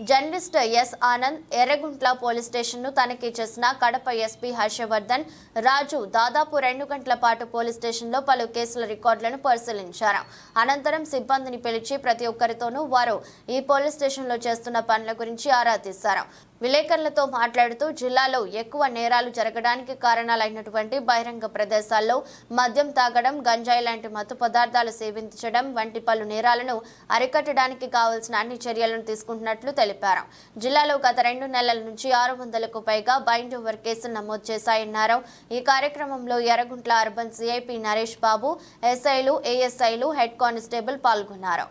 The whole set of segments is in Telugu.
Journalist S Anand Yerraguntla police స్టేషన్ను తనిఖీ చేసిన కడప ఎస్పీ హర్షవర్ధన్ రాజు దాదాపు రెండు గంటల పాటు పోలీస్ స్టేషన్లో పలు కేసుల రికార్డులను పరిశీలించారు. అనంతరం సిబ్బందిని పిలిచి ప్రతి ఒక్కరితోనూ వారు ఈ పోలీస్ స్టేషన్లో చేస్తున్న పనుల గురించి ఆరా తీశారు. విలేకరులతో మాట్లాడుతూ జిల్లాలో ఎక్కువ నేరాలు జరగడానికి కారణాలైనటువంటి బహిరంగ ప్రదేశాల్లో మద్యం తాగడం గంజాయి లాంటి మత్తు పదార్థాలు సేవించడం వంటి పలు నేరాలను అరికట్టడానికి కావాల్సిన అన్ని చర్యలను తీసుకుంటున్నట్లు తెలిపారు. జిల్లాలో గత రెండు నెలల నుంచి ఆరు వందలకు పైగా బైండ్ ఓవర్ కేసులు నమోదు చేశాయన్నారు. ఈ కార్యక్రమంలో ఎర్రగుంట్ల అర్బన్ సిఐపి నరేష్ బాబు ఎస్ఐలు ఏఎస్ఐలు హెడ్ కానిస్టేబుల్ పాల్గొన్నారు.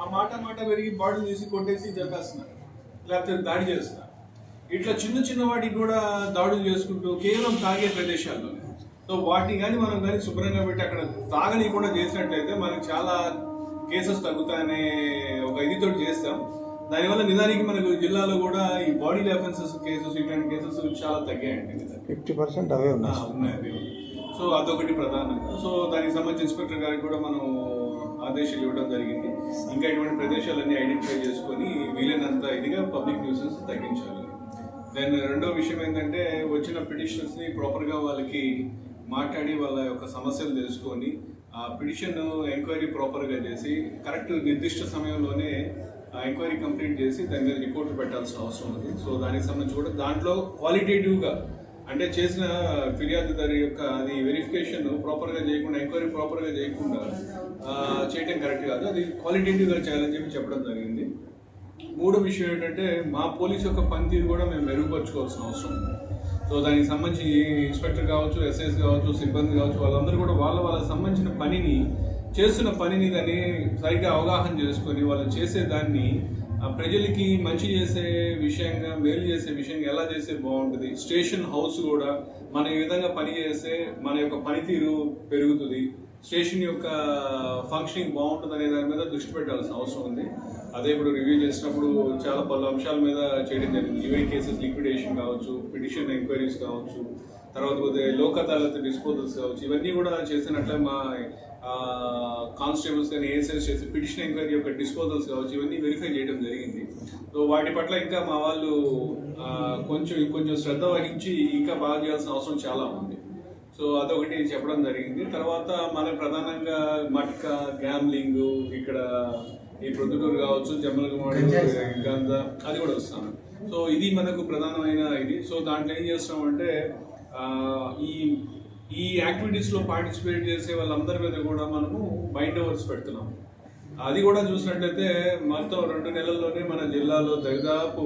ఆ మాట మాట పెరిగి బాడీ తీసి కొట్టేసి చంపేస్తున్నారు లేకపోతే దాడి చేస్తున్నారు ఇట్లా చిన్న చిన్న వాటికి కూడా దాడులు చేసుకుంటూ కేవలం తాగే ప్రదేశాల్లో సో వాటిని కానీ మనం కానీ శుభ్రంగా పెట్టి అక్కడ తాగనీయకుండా చేసినట్లయితే మనకి చాలా కేసెస్ తగ్గుతాయనే ఒక ఇదితో చేస్తాం దానివల్ల నిజానికి మనకు జిల్లాలో కూడా ఈ బాడీ అఫెన్సెస్ కేసెస్ ఇట్లాంటి కేసెస్ చాలా తగ్గాయండి. ఫిఫ్టీ పర్సెంట్ అవే ఉన్నాయి. సో అదొకటి ప్రధానంగా సో దానికి సంబంధించి ఇన్స్పెక్టర్ గారికి కూడా మనం ఆదేశాలు ఇవ్వడం జరిగింది. ఇంకా ఇటువంటి ప్రదేశాలన్నీ ఐడెంటిఫై చేసుకొని వీలైనంత ఇదిగా పబ్లిక్ న్యూసెన్స్ తగ్గించాలి. దెన్ రెండో విషయం ఏంటంటే వచ్చిన పిటిషన్స్ని ప్రాపర్గా వాళ్ళకి మాట్లాడి వాళ్ళ యొక్క సమస్యలు తెలుసుకొని ఆ పిటిషన్ ఎంక్వైరీ ప్రాపర్గా చేసి కరెక్ట్ నిర్దిష్ట సమయంలోనే ఎంక్వైరీ కంప్లీట్ చేసి దాని మీద రిపోర్ట్ పెట్టాల్సిన అవసరం ఉంది. సో దానికి సంబంధించి కూడా దాంట్లో క్వాలిటేటివ్గా అంటే చేసిన ఫిర్యాదుదారి యొక్క అది వెరిఫికేషన్ ప్రాపర్గా చేయకుండా ఎంక్వైరీ ప్రాపర్గా చేయకుండా చేయటం కరెక్ట్ కాదు. అది క్వాలిటేటివ్గా చేయాలని చెప్పి చెప్పడం జరిగింది. మూడో విషయం ఏంటంటే మా పోలీస్ యొక్క పనితీరు కూడా మేము మెరుగుపరచుకోవాల్సిన అవసరం ఉంది. సో దానికి సంబంధించి ఇన్స్పెక్టర్ కావచ్చు ఎస్ఎస్ కావచ్చు సిబ్బంది కావచ్చు వాళ్ళందరూ కూడా వాళ్ళ వాళ్ళకి సంబంధించిన పనిని చేస్తున్న పనిని దాన్ని సరిగ్గా అవగాహన చేసుకొని వాళ్ళు చేసే దాన్ని ప్రజలకి మంచి చేసే విషయంగా మేలు చేసే విషయంగా ఎలా చేస్తే బాగుంటుంది? స్టేషన్ హౌస్ కూడా మన ఈ విధంగా పని చేస్తే మన యొక్క పనితీరు పెరుగుతుంది. స్టేషన్ యొక్క ఫంక్షనింగ్ బాగుంటుంది అనే దాని మీద దృష్టి పెట్టాల్సిన అవసరం ఉంది. అదే ఇప్పుడు రివ్యూ చేసినప్పుడు చాలా పలు అంశాల మీద చేయడం జరిగింది. యూఐ కేసెస్ లిక్విడేషన్ కావచ్చు పిటిషన్ ఎంక్వైరీస్ కావచ్చు తర్వాత పోతే లోక్ అదాలత్ డిస్పోజల్స్ కావచ్చు ఇవన్నీ కూడా చేసినట్లే మా కానిస్టేబుల్స్ కానీ ఏఎస్ఎస్ చేసి పిటిషన్ ఎంక్వైరీ యొక్క డిస్పోజల్స్ కావచ్చు ఇవన్నీ వెరిఫై చేయడం జరిగింది. సో వాటి పట్ల ఇంకా మా వాళ్ళు కొంచెం కొంచెం శ్రద్ధ వహించి ఇంకా బాగా చేయాల్సిన అవసరం చాలా ఉంది. సో అదొకటి చెప్పడం జరిగింది. తర్వాత మన ప్రధానంగా మట్క గ్యామ్లింగ్ ఇక్కడ ఈ ప్రొద్దుటూరు కావచ్చు జమ్మలగమాడు గంజా అది కూడా వస్తాను సో ఇది మనకు ప్రధానమైన ఇది. సో దాంట్లో ఏం చేస్తామంటే ఈ ఈ యాక్టివిటీస్లో పార్టిసిపేట్ చేసే వాళ్ళందరి మీద కూడా మనము బైండ్ ఓవర్స్ పెడుతున్నాం. అది కూడా చూసినట్లయితే మొత్తం రెండు నెలల్లోనే మన జిల్లాలో దాదాపు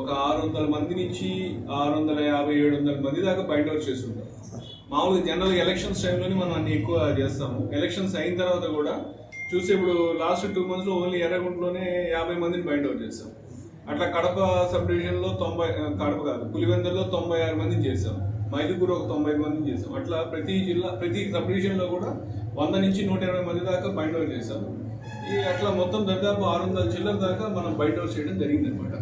ఒక ఆరు వందల మంది నుంచి ఆరు వందల యాభై ఏడు వందల మంది దాకా బైండ్ చేసి చేస్తుంటాం మామూలుగా జనరల్ ఎలక్షన్స్ టైంలోనే మనం అన్ని ఎక్కువ చేస్తాము. ఎలక్షన్స్ అయిన తర్వాత కూడా చూసి ఇప్పుడు లాస్ట్ టూ మంత్స్లో ఓన్లీ ఎర్రగుంటలోనే యాభై మందిని బైండ్ అవుట్ చేస్తాం. అట్లా కడప సబ్ డివిజన్లో తొంభై కడప కాదు పులివెందుల్లో తొంభై ఆరు మందిని చేసాం మైదుకూరు ఒక తొంభై మందిని చేసాం. అట్లా ప్రతి జిల్లా ప్రతి సబ్ డివిజన్లో కూడా వంద నుంచి నూట ఇరవై మంది దాకా బైండ్ అవుట్ ఈ అట్లా మొత్తం దాదాపు ఆరు వందల చిల్లర దాకా మనం బయట అవుట్ చేయడం జరిగిందనమాట